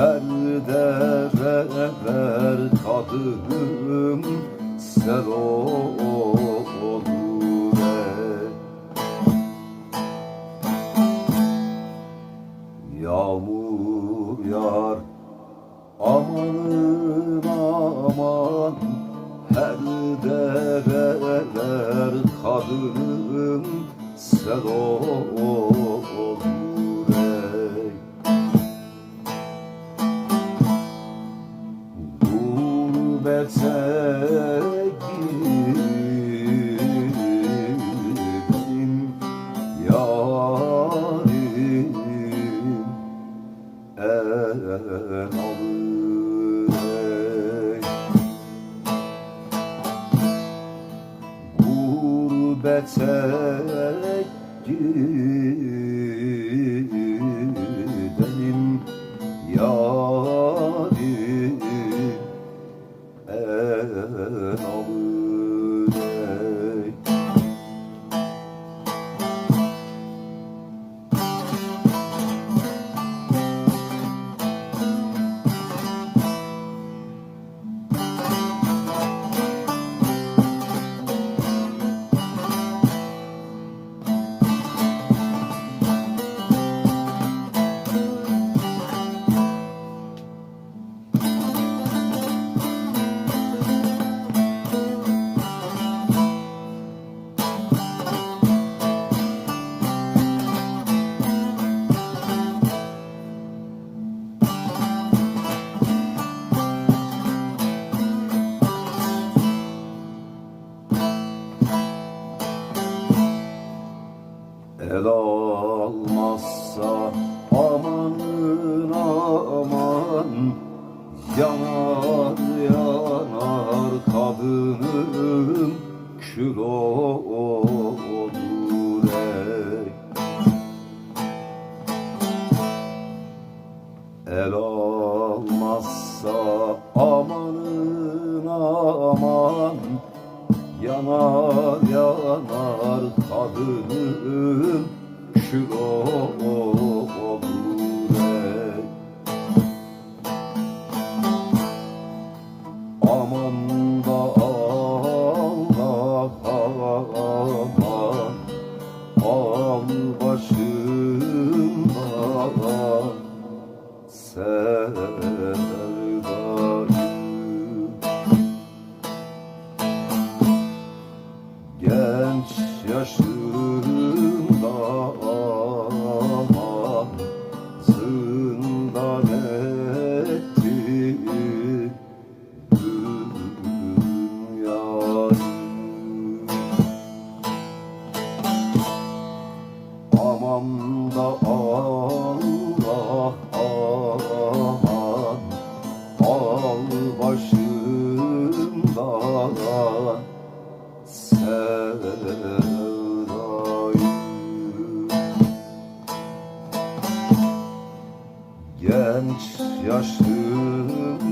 perde ver tadım sen olur Yağmur yar aman aman. Her develer kadınım sen olur Gurbete gittim yarim en alır ey. Gurbete gidelim Yanar yanar kadınım kül olur ey. El almazsa amanın aman Yanar yanar kadınım kül olur Allah Al başımdan sevdayı Genç yaşımda